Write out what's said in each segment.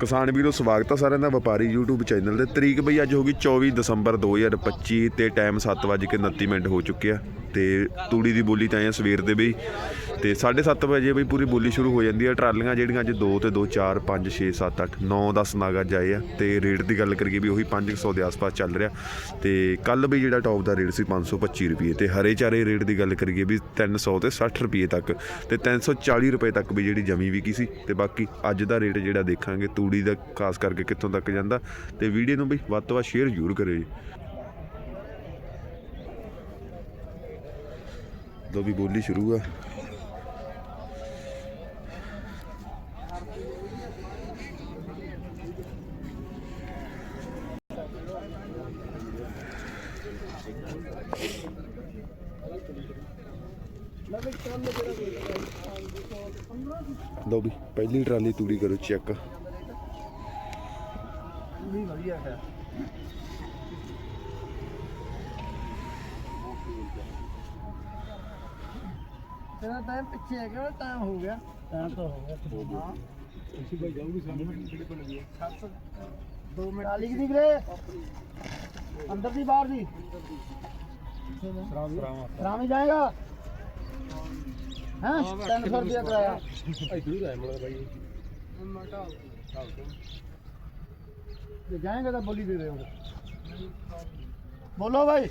ਕਿਸਾਨ ਵੀਰੋ, ਸਵਾਗਤ ਆ ਸਾਰਿਆਂ ਦਾ ਵਪਾਰੀ YouTube ਚੈਨਲ ਤੇ। ਤਰੀਕ ਬਈ ਅੱਜ ਹੋ ਗਈ 24 ਦਸੰਬਰ 2025 ਤੇ ਟਾਈਮ 7:29 ਮਿੰਟ ਹੋ ਚੁੱਕਿਆ ਤੇ ਤੂੜੀ ਦੀ ਬੋਲੀ ਤਾਂ ਆਏ ਆ ਸਵੇਰ ਦੇ ਬਈ। ਤੇ 7:30 ਵਜੇ ਬਈ ਪੂਰੀ ਬੋਲੀ ਸ਼ੁਰੂ ਹੋ ਜਾਂਦੀ ਹੈ ਟਰਾਲੀਆਂ ਜਿਹੜੀਆਂ ਅੱਜ 2 ਤੇ 2 4 5 6 7 8 9 10 ਨਾਗ ਅੱਜ ਆਏ ਆ ਤੇ ਰੇਟ ਦੀ ਗੱਲ ਕਰੀਏ ਵੀ ਉਹੀ 500 ਦੇ ਆਸ-ਪਾਸ ਚੱਲ ਰਿਹਾ। ਤੇ ਕੱਲ ਵੀ ਜਿਹੜਾ ਟੌਪ ਦਾ ਰੇਟ ਸੀ 525 ਰੁਪਏ ਤੇ ਹਰੇ ਚਾਰੇ ਰੇਟ ਦੀ ਗੱਲ ਕਰੀਏ ਵੀ 300 ਤੇ 60 ਰੁਪਏ ਤੱਕ ਤੇ 340 ਰੁਪਏ ਤੱਕ ਵੀ ਜਿਹੜੀ ਜਮੀ ਵੀ ਕੀ ਸੀ। ਤੇ ਬਾਕੀ ਅੱਜ ਦਾ ਰੇਟ ਜਿਹੜਾ ਦੇਖਾਂਗੇ ਤੂੜੀ ਦਾ ਖਾਸ ਕਰਕੇ ਕਿੱਥੋਂ ਤੱਕ ਜਾਂਦਾ ਤੇ ਵੀਡੀਓ ਨੂੰ ਵੀ ਵੱਧ ਤੋਂ ਵੱਧ ਸ਼ੇਅਰ ਜ਼ਰੂਰ ਕਰਿਓ ਜੀ। ਦੋ ਵੀ ਬੋਲੀ ਸ਼ੁਰੂ ਆ। ਦੋ ਵੀ ਪਹਿਲੀ ਟਰਾਲੀ ਤੂੜੀ ਕਰੋ ਚੈੱਕ। ਵੀ ਵਧੀਆ ਹੈ ਤੇਰਾ ਟਾਈਮ ਪਿੱਛੇ ਹੈ ਕਿਹੜਾ ਟਾਈਮ ਹੋ ਗਿਆ। ਟਾਈਮ ਤਾਂ ਹੋ ਗਿਆ ਹਾਂ ਤੁਸੀਂ ਭਾਈ ਜਾਊਗੀ ਸਾਹਮਣੇ। ਕਿਹੜੇ ਬਣ ਗਈ 2 ਮਿੰਟ ਆਲੀ ਕਿਦੀ ਵੀਰੇ? ਅੰਦਰ ਦੀ ਬਾਹਰ ਦੀ? ਰਾਮੀ ਜਾਏਗਾ। ਹਾਂ? 300 ਰੁਪਇਆ ਕਰਾਇਆ। ਜੇ ਜਾਏਗਾ ਤਾਂ ਬੋਲੀ ਦੇ ਦਿਓ। ਬੋਲੋ ਭਾਈ।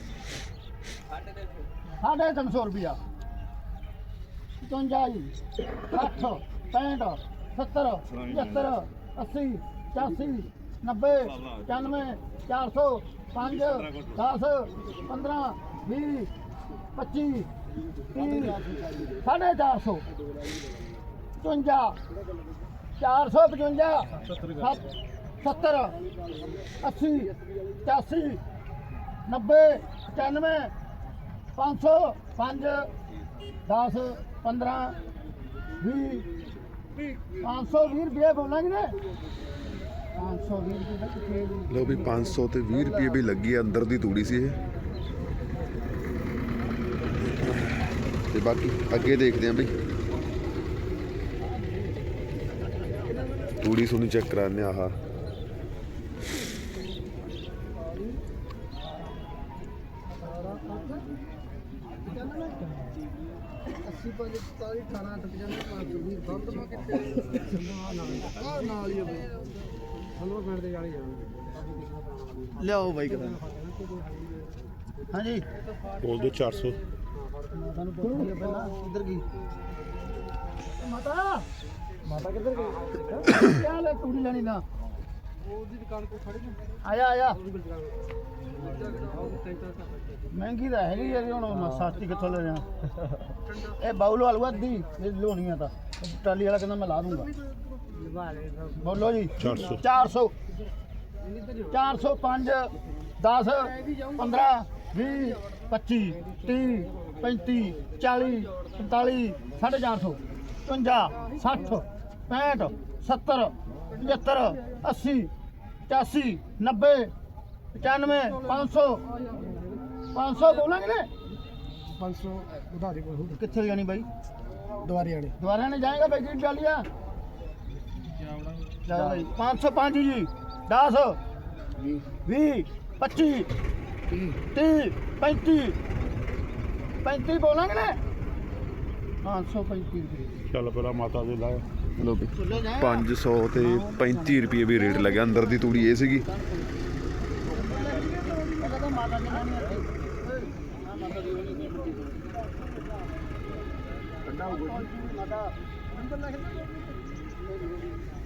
ਸਾਢੇ ਤਿੰਨ ਸੌ ਰੁਪਇਆ 55 ਜੀ 60 65 70 75 80 85 90 95 400 5 10 15 20 25 30 ਸਾਢੇ 400 55 455 70 80 85 90 95 500 5 10 15 20 520 ਰੁਪਏ ਬੋਲਾਂਗੇ ਨੇ 520 ਰੁਪਏ ਦਾ ਕਿੱਥੇ ਵੀ ਲੋ ਵੀ 500 ਤੇ 20 ਰੁਪਏ ਵੀ ਲੱਗੀ ਆ ਅੰਦਰ ਦੀ ਤੂੜੀ ਸੀ ਇਹ ਤੇ ਬਾਕੀ ਅੱਗੇ ਦੇਖਦੇ ਆਂ ਬਈ। ਤੂੜੀ ਸੁਣੀ ਚੈੱਕ ਕਰਾਣੇ ਆਹ। ਆ? ਨਾਲ ਹੀ ਆ ਬਈ। ਹਲਵਾ ਪਿੰਡ ਦੇ ਵਾਲੀ ਜਾਣ। ਲਿਆਓ ਬਾਈ ਕਦਾਂ ਹਾਂਜੀ। ਬੋਲ ਦੋ 400 ਤੁਹਾਨੂੰ ਪੁੱਛ ਲਿਆ ਪਹਿਲਾਂ ਕਿੱਧਰ ਗਈ? ਮਾਤਾ! ਮਾਤਾ ਕਿੱਧਰ ਗਈ? ਕੀ ਹਾਲ ਹੈ ਤੂੜੀ ਲੈਣੀ ਨਾ? ਉਹਦੀ ਦੁਕਾਨ ਕੋਲ ਖੜੀ ਆਇਆ ਆਇਆ। ਮਹਿੰਗੀ ਤਾਂ ਹੈਗੀ ਯਾਰ ਹੁਣ ਮੈਂ ਸਸਤੀ ਕਿੱਥੋਂ ਲੈ ਜਾ ਇਹ ਬਾਉਲ ਹਲਵਾ ਅੱਧੀ ਇਹ ਲੋਣੀ ਆ ਤਾਂ। ਟਰਾਲੀ ਵਾਲਾ ਕਹਿੰਦਾ ਮੈਂ ਲਾ ਦੂੰਗਾ। ਬੋਲੋ ਜੀ। 400 400 405 10 15 20 25 30 35 40 45 450 50 60 65 70 75 80 85 90 95 500 500 ਬੋਲਾਂਗੇ ਨੇ? 500 ਉਧਾਰੀ ਕੋਲ ਕਿੱਥੇ ਜਾਣੀ ਬਾਈ? ਦੁਆਰੇ ਵਾਲੇ। ਦੁਆਰੇ ਨੇ ਜਾਏਗਾ ਬਾਈ ਜੀ ਬਾਈ 505 ਜੀ 10 20 25 30 35 35 ਬੋਲਾਂਗੇ ਨੇ? 535 ਰੁਪਏ। ਚੱਲ ਪਹਿਲਾਂ ਮਾਤਾ ਦੇ ਲਾਇਆ ਲੋ ਵੀ ਚੁੱਲੇ ਜਾਏਗਾ 500 ਤੇ 35 ਰੁਪਏ ਵੀ ਰੇਟ ਲੱਗਿਆ ਅੰਦਰ ਦੀ ਤੂੜੀ ਇਹ ਸੀਗੀ। ਠੰਡਾ ਹੋ ਗਿਆ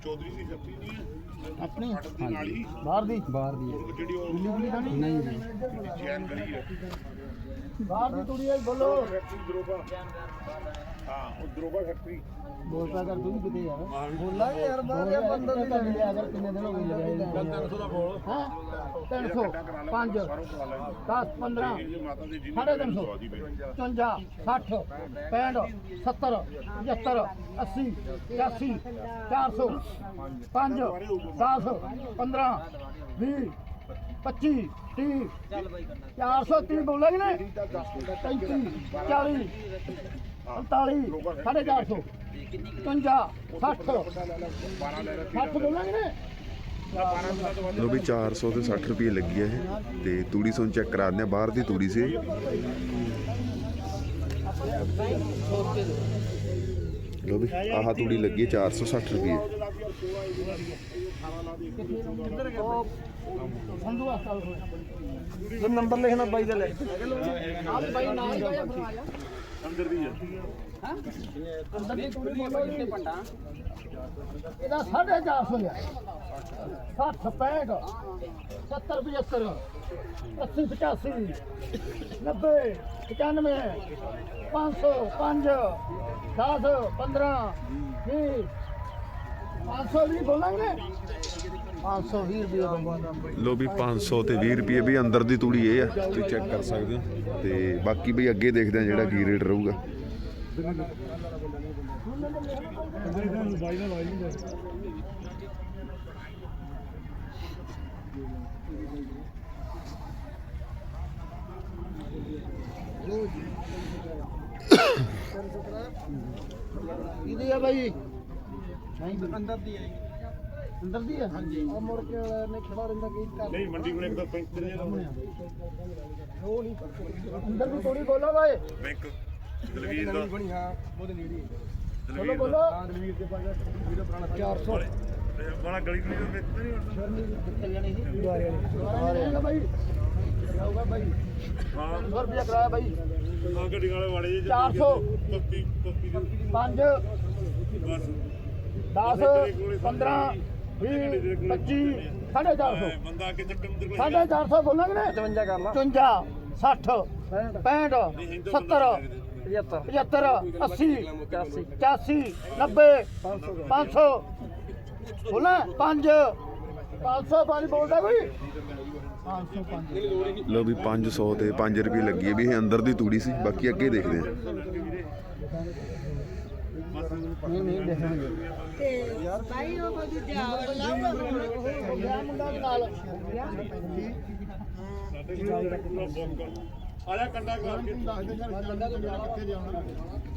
ਹੈ। 535 ਆਪਣੀ ਬਾਹਰ ਦੀ? ਬਾਹਰ ਦੀ ਦਿੱਲੀ ਦੀ ਨਹੀਂ? ਨਹੀਂ ਬਾਹਰ ਦੀ ਤੂੜੀ ਹੈ ਬੋਲੋ। ਬੋਲਦਾ ਕਰ ਤੂੰ ਵੀ ਕਿਤੇ ਯਾਰ। ਬੋਲਾਂਗੇ ਯਾਰ ਬਾਹਰ ਯਾਰ ਬੰਦਾ ਤੇ ਕਰ ਲਿਆ ਕਰ ਕਿੰਨੇ ਦਿਨ ਹੋ ਗਏ ਲਗਾਏ 300 ਦਾ ਬੋਲ। ਹਾਂ? 300 5 10 15 ਸਾਢੇ 300 55 60 65 70 75 80 85 400 5 10 15 20 25 30 430 ਬੋਲਾਂਗੇ ਨੇ? 35 40 45 ਸਾਢੇ 400 55 60 60 ਬੋਲਾਂਗੇ ਨੇ? ਲੋ ਵੀ 400 ਤੇ 60 ਰੁਪਏ ਲੱਗੀ ਹੈ ਇਹ ਤੇ ਤੂੜੀ ਸੋਨ ਚੈੱਕ ਕਰਾ ਦਿੰਦੇ ਆ ਬਾਹਰ ਦੀ ਤੂੜੀ ਸੀ। ਲੋ ਵੀ ਆਹ ਤੂੜੀ ਲੱਗੀ ਹੈ 460 ਰੁਪਏ ਨੰਬਰ ਲਿਖਣਾ ਬਾਈ ਦਾ ਲੈ। ਬਾਈ ਹੀ ਅੰਦਰ ਦੀ ਹੈ ਹਾਂ ਅੰਦਰ ਦੀ ਕੁੜੀ ਬੋਲੋ ਕਿੰਨੇ ਪੰਡਾ ਇਹਦਾ 450 ਆ 60 65 70 75 80 85 90 95 500 5 10 15 20 520 ਬੋਲਾਂਗੇ? 520 ਰੁਪਏ ਲੋ ਵੀ 500 ਤੇ 20 ਰੁਪਏ ਵੀ ਅੰਦਰ ਦੀ ਤੂੜੀ ਇਹ ਆ ਤੁਸੀਂ ਚੈੱਕ ਕਰ ਸਕਦੇ ਹੋ। ਤੇ ਬਾਕੀ ਬਈ ਅੱਗੇ ਦੇਖਦੇ ਆ ਜਿਹੜਾ ਕੀ ਰੇਟ ਰਹੂਗਾ। ਇਹਦੀ ਆ ਬਾਈ। ਨਹੀਂ ਅੰਦਰ ਦੀ ਹੈ ਅੰਦਰ ਦੀ ਹੈ ਹਾਂਜੀ। ਆ ਮੁੜ ਕੇ ਨੇ ਖੜਾ ਰਹਿੰਦਾ ਕੀ ਕਰ ਨਹੀਂ ਮੰਡੀ ਕੋਲ ਇੱਕ ਤਾਂ 35 ਉਹ ਨਹੀਂ ਅੰਦਰ ਦੀ ਥੋੜੀ ਬੋਲੋ ਬਾਈ। ਬੈਂਕ। ਬਣੀ ਹਾਂ ਉਹਦੇ ਨੇੜੇ ਬੋਲੋ ਬੋਲੋ। ਦਲਵੀਰ ਦੇ ਪਾਸ ਵੀਡੀਓ ਪੁਰਾਣਾ 400 ਬੜਾ ਗਲੀ ਗਲੀ ਵਿੱਚ ਨਹੀਂ ਕਿੱਥੇ ਜਾਣੀ ਸੀ? ਦੁਆਰੇ ਵਾਲੇ। ਦੁਆਰੇ ਬਾਈ। ਜਾਊਗਾ ਬਾਈ। ਹਾਂ। 100 ਰੁਪਏ ਕਰਾਇਆ ਬਾਈ। ਆ ਗੱਡੀ ਵਾਲੇ ਵਾੜੇ 400 ਪੱਪੀ ਪੱਪੀ 5 ਬਸ। 10 15 20 25 450 ਬੰਦਾ ਦੇ ਸਾਢੇ 400 ਬੋਲਾਂਗੇ ਨੇ 55 ਕਰ ਲਾ। 55 60 65 70 75 75 80 85 85 90 500 ਬੋਲਾ 5 505 ਬੋਲਦਾ ਕੋਈ? 505 ਲੋ ਵੀ 500 ਤੇ 5 ਰੁਪਏ ਲੱਗੀ ਹੈ ਵੀ ਇਹ ਅੰਦਰ ਦੀ ਤੂੜੀ ਸੀ ਬਾਕੀ ਅੱਗੇ ਦੇਖਦੇ ਆ। ਨਹੀਂ ਨਹੀਂ ਦੇਖਾਂਗੇ ਯਾਰ ਭਾਈ ਉਹ ਦਿਆਵਰ ਲਾਉਂਦਾ ਯਾ ਮੁੰਡਾ ਨਾਲ ਆਇਆ ਕੰਡਾ ਕਰਕੇ ਕਿੱਥੇ ਜਾਣਾ 9535303580 ਠੀਕ ਹੈ ਸਮਝ 9535303580 ਜਲਦੀ ਬਾਈ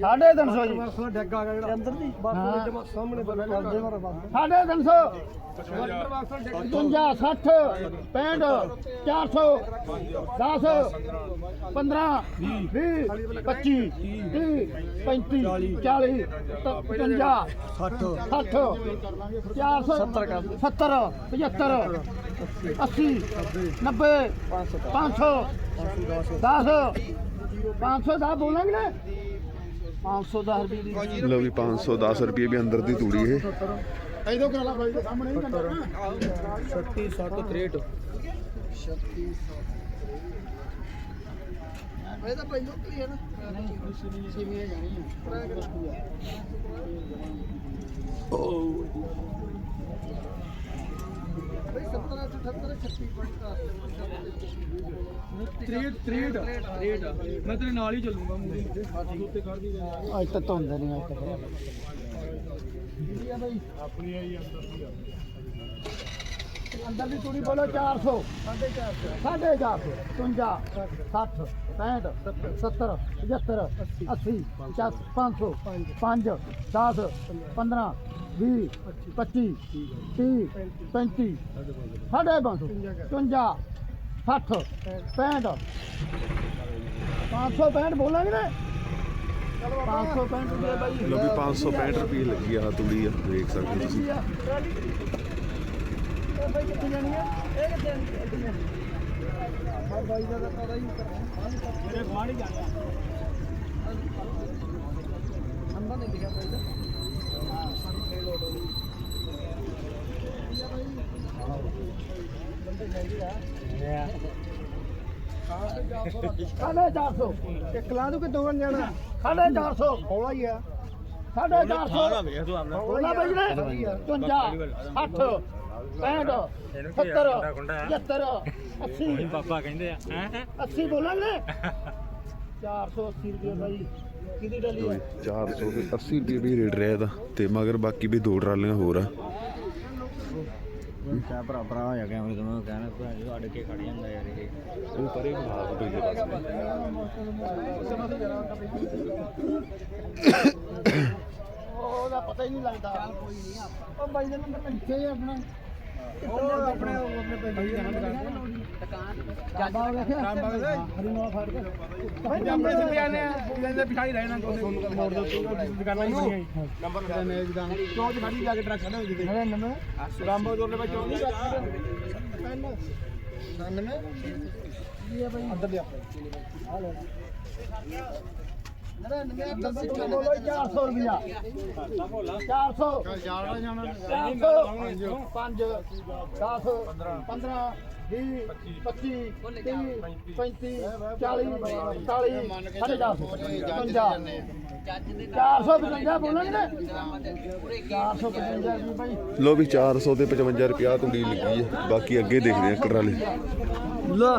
ਸਾਢੇ ਤਿੰਨ ਸੌ ਜੀ ਬਸ ਆ ਗਿਆ ਜਿਹੜਾ ਅੰਦਰ ਦੀ ਬਸ ਹਾਂ। ਸਾਹਮਣੇ ਬਸ ਕਰਦੇ ਮਾਰਾ ਬਸ ਸਾਢੇ ਤਿੰਨ ਸੌ 55 60 65 400 10 15 20 25 30 35 40 55 60 60 400 70 70 75 80 90 500 10 510 ਬੋਲਾਂਗੇ ਨਾ। 510 ਰੁਪਏ ਦੀ ਲੋ ਵੀ 510 ਰੁਪਏ ਵੀ ਅੰਦਰ ਦੀ ਤੂੜੀ ਇਹ। ਐਦੋਂ ਕਰਾ ਲਾ ਬਾਈ ਦੇ ਸਾਹਮਣੇ ਨਹੀਂ ਕਰਨਾ। 36 60 63 ਇਹ ਤਾਂ ਪਹਿਲੋਂ ਕਲੀਅਰ ਨਾ। ਨਹੀਂ ਸਿਵੇਂ ਜਾਣੀ ਹੈ ਬਈ 70 78 36 63 63 63 ਮੈਂ ਤੇਰੇ ਨਾਲ ਹੀ ਚੱਲੂੰਗਾ ਮੂਰੀ ਤੇ ਉੱਤੇ ਦੀ ਅੱਜ ਤੱਕ ਹੁੰਦੇ ਨਹੀਂ ਅੱਜ ਤੱਕ ਬਈ ਆਪਣੀ ਆਈ ਅੰਦਰ ਦੀ ਆ। ਅੰਦਰ ਦੀ ਤੂੜੀ ਬੋਲੋ 400 450 55 60 65 70 75 80 500 5 10 15 20 25 30 35 ਸਾਢੇ 500 55 60 65 565 ਬੋਲਾਂਗੇ ਨੇ। 565 ਰੁਪਏ ਬਾਈ। ਲੋ ਵੀ 565 ਰੁਪਏ ਲੱਗੀ ਆ ਤੂੜੀ ਆ, ਦੇਖ ਸਕਦੇ ਹੋ ਤੁਸੀਂ ਸਾਢੇ ਚਾਰ ਸੌ। ਇੱਕ ਲਾ ਦੂ ਕਿ ਦੋ ਜਾਣਾ? ਸਾਢੇ ਚਾਰ ਸੌ। ਹੌਲਾ ਹੀ ਆ। ਸਾਢੇ ਚਾਰ ਸੌ। ਬੋਲਾ ਬਈ ਨੇ 55 60 65 70 75 80 ਪਾਪਾ ਕਹਿੰਦੇ ਆ ਹੈ? 80 ਬੋਲਾਂਗੇ? 480 ਰੁਪਏ ਬਾਈ। ਕਿਹਦੀ ਡਲੀ ਹੈ 400 ਤੇ 80 ਰੁਪਏ ਵੀ ਰੇਟ ਰਿਹਾ ਇਹਦਾ। ਤੇ ਮਗਰ ਬਾਕੀ ਵੀ ਦੋ ਟਰਾਲੀਆਂ ਹੋਰ ਆ। ਕਿਆ ਭਰਾ ਭਰਾ ਹੋ ਜਾ ਕੈਮਰੇ ਤੋਂ? ਮੈਂ ਕਹਿਣਾ ਭਰਾ ਜੀ ਅੱਡ ਕੇ ਖੜ ਜਾਂਦਾ ਯਾਰ ਇਹ। ਉਹ ਪਰੇ ਬਣਾ ਦੂਜੇ ਪਾਸੇ ਉਹਦਾ ਪਤਾ ਹੀ ਨਹੀਂ ਲੱਗਦਾ। ਉਹ ਬਾਈ ਦੇ ਨੰਬਰ ਕਿੱਥੇ ਹੈ ਆਪਣਾ। ਉਹ ਆਪਣੇ ਆਪਣੇ ਪਿੰਡ ਹੀ ਜਾਣਾ ਜਾਂਦਾ ਹੋ ਗਿਆ ਰਾਮਬਾਗ ਦੇ ਹਰੀਨਵਾ ਫਾੜ ਕੇ ਭਾਈ ਆਪਣੇ ਸਿੱਧੇ ਆਨੇ ਆ ਜਾਂਦੇ ਪਿਛਾਈ ਰਹਿਣਾ ਕੋਈ ਮੋੜ ਦੋ ਦੁਕਾਨਾਂ ਹੀ ਬਣੀਆਂ ਨੰਬਰ ਦੇ ਨੇ ਦੁਕਾਨ ਚੌਂਚ ਖੜੀ ਜਾ ਕੇ ਟਰੱਕ ਖੜਾ ਹੋ ਜਿੱਦੇ 99 ਰਾਮਬਾਗ ਦੋਲੇ ਵਿੱਚ ਚੌਂਚ ਪੈਨ 99 ਇਹ ਭਾਈ ਅੰਦਰ ਦੇ ਆਪਣੇ ਬੋਲੋ 400 ਰੁਪਿਆ 400 ਜਾਣਾ ਜਾਣਾ 400 5 10 15 20 25 30 35 40 45 450 455 ਬੋਲਾਂਗੇ ਨਾ 455 ਜੀ ਭਾਈ ਲੋ ਵੀ 400 ਤੇ 55 ਰੁਪਿਆ ਤੂੜੀ ਲੱਗੀ ਹੈ। ਬਾਕੀ ਅੱਗੇ ਦੇਖਦੇ ਆ ਟਰਾਲੀ ਲਾ।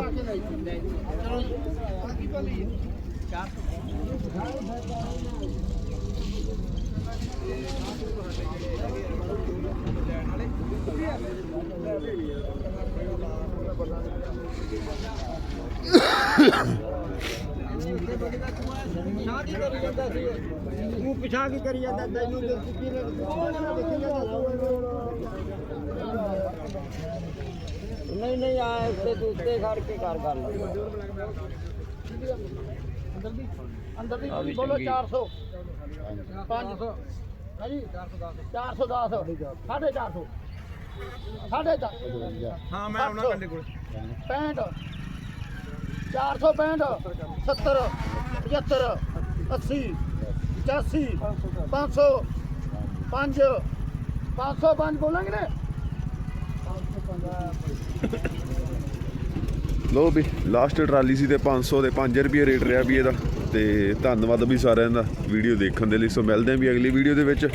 ਤੂੰ ਪਿਛਾ ਕੀ ਕਰੀ ਜਾਂਦਾ ਤੈਨੂੰ ਕੀ ਨੇ ਨਹੀਂ ਨਹੀਂ ਆ ਉੱਤੇ ਤੂੰ ਉੱਤੇ ਖੜ ਕੇ ਕਰ ਗੱਲ। ਅੰਦਰ ਦੀ। ਅੰਦਰ ਦੀ ਬੋਲੋ 400 500 ਹਾਂਜੀ। 410 450 450 ਹਾਂ ਮੈਂ ਆਉਣਾ ਕੰਡੇ ਕੋਲ। 65 465 70 75 80 85 500 5 505 ਬੋਲਾਂਗੇ ਨੇ। ਲੋ ਵੀ ਲਾਸਟ ਟਰਾਲੀ ਸੀ ਤੇ 500 ਦੇ 5 ਰੁਪਏ ਰੇਟ ਰਿਹਾ ਵੀ ਇਹਦਾ। ਤੇ ਧੰਨਵਾਦ ਵੀ ਸਾਰਿਆਂ ਦਾ ਵੀਡੀਓ ਦੇਖਣ ਦੇ ਲਈ। ਸੋ ਮਿਲਦੇ ਆਂ ਵੀ ਅਗਲੀ ਵੀਡੀਓ ਦੇ ਵਿੱਚ।